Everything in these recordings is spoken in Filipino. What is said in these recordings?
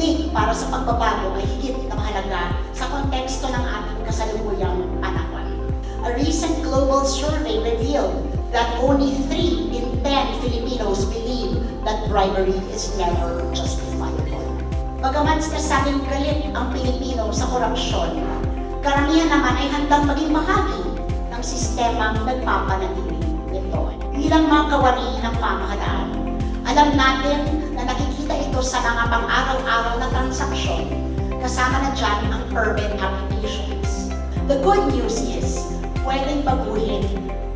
tindig para sa pagbabago ay higit na mahalaga sa konteksto ng ating kasalukuyang panahon. A recent global survey revealed that only 3 in 10 Filipinos believe that bribery is never justifiable. Bagamat sinasabing galit ang Pilipino sa korupsyon, karamihan naman ay handang maging bahagi ng sistemang nagpapanatili nito. Bilang mga kawani ng pamahalaan, alam natin ito sa mga pang-araw-araw na transaksyon, kasama na dyan ang urban applications. The good news is, pwedeng baguhin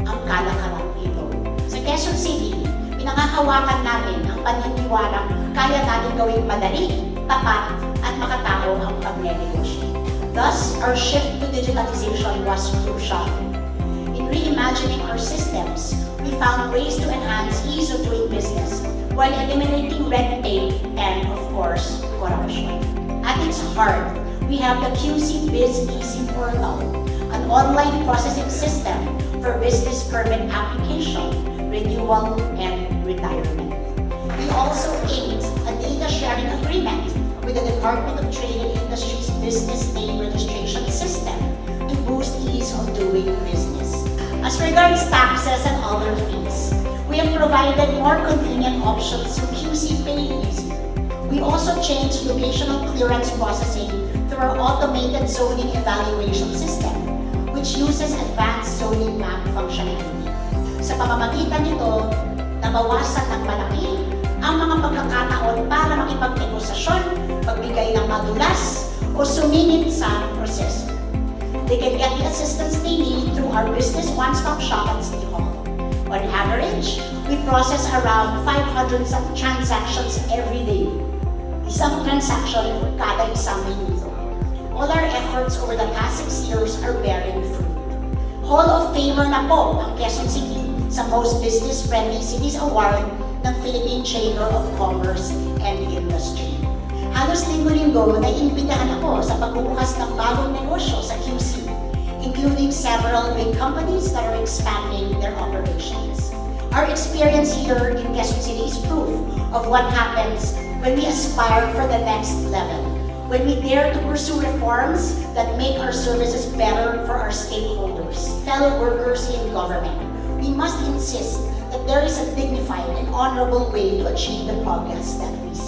ang kalakaran nito. Sa Quezon City, pinangahawakan namin ang paniniwalang kaya natin gawing madali, tapat, at makatao ang pagnenegosyo. Thus, our shift to digitalization was crucial. In reimagining our systems, we found ways to enhance ease of doing business while eliminating red tape and, of course, corruption. At its heart, we have the QC Biz Easy Portal, an online processing system for business permit application, renewal, and retirement. We also inked a data sharing agreement with the Department of Trade and Industry's business name registration system to boost ease of doing business. As regards taxes and other fees, we have provided more convenient options through QC Pay Easy. We also changed locational clearance processing through our automated zoning evaluation system, which uses advanced zoning map functionality. Sa pamamagitan nito, nabawasan ng malaki ang mga pagkakataon para makipagnegosasyon, pagbigay ng madulas, o sumingit sa proseso. They can get the assistance they need through our business one-stop shop at City Hall. On average, we process around 500 some transactions every day. Isang transaction kada isang minuto. All our efforts over the past six years are bearing fruit. Hall of Famer na po ang Quezon City sa Most Business-Friendly Cities Award ng Philippine Chamber of Commerce and Industry. Halos linggo-linggo naiimbitahan ako sa pagbubukas ng bagong negosyo sa QC, including several big companies that are expanding their operations. Our experience here in Quezon City is proof of what happens when we aspire for the next level, when we dare to pursue reforms that make our services better for our stakeholders, fellow workers in government. We must insist that there is a dignified and honorable way to achieve the progress that we see.